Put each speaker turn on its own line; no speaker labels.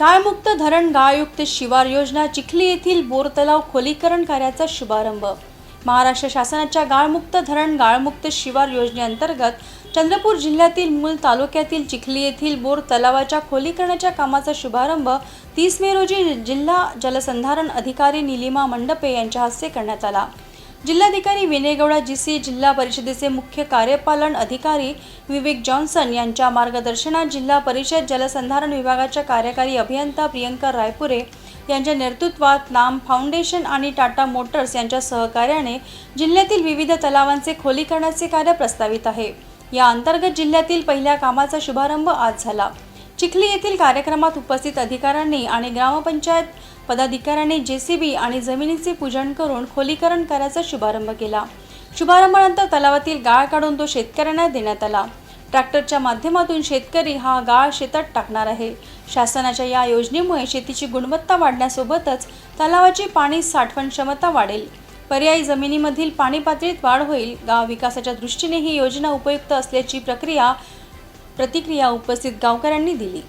गाळमुक्त धरण गाळयुक्त शिवार योजना चिखली येथील बोरतलाव खोलीकरण कार्याचा शुभारंभ. महाराष्ट्र शासनाच्या गाळमुक्त धरण गाळमुक्त शिवार योजनेअंतर्गत चंद्रपूर जिल्ह्यातील मूल तालुक्यातील चिखली येथील बोर तलावाच्या खोलीकरणाच्या कामाचा शुभारंभ तीस मे रोजी जिल्हा जलसंधारण अधिकारी निलिमा मंडपे यांच्या हस्ते करण्यात आला. जिल्हाधिकारी विनय गौडा जी सी जिल्हा परिषदेचे मुख्य कार्यपालन अधिकारी विवेक जॉन्सन यांच्या मार्गदर्शनात जिल्हा परिषद जलसंधारण विभागाच्या कार्यकारी अभियंता प्रियंका रायपुरे यांच्या नेतृत्वात नाम फाउंडेशन आणि टाटा मोटर्स यांच्या सहकार्याने जिल्ह्यातील विविध तलावांचे खोलीकरणाचे कार्य प्रस्तावित आहे. या अंतर्गत जिल्ह्यातील पहिल्या कामाचा शुभारंभ आज झाला. चिखली येथील कार्यक्रमात उपस्थित अधिकाऱ्यांनी आणि ग्रामपंचायत पदाधिकाऱ्यांनी जेसीबी आणि जमिनीचे पूजन करून खोलीकरण करायचा शुभारंभ केला. शुभारंभानंतर तलावातील गाळ काढून तो शेतकऱ्यांना देण्यात आला. ट्रॅक्टरच्या माध्यमातून शेतकरी हा गाळ शेतात टाकणार आहे. शासनाच्या या योजनेमुळे शेतीची गुणवत्ता वाढण्यासोबतच तलावाची पाणी साठवण क्षमता वाढेल. पर्यायी जमिनीमधील पाणी पातळीत वाढ होईल. गाव विकासाच्या दृष्टीने ही योजना उपयुक्त असल्याची प्रक्रिया प्रतिक्रिया उपस्थित गावकऱ्यांनी दिली.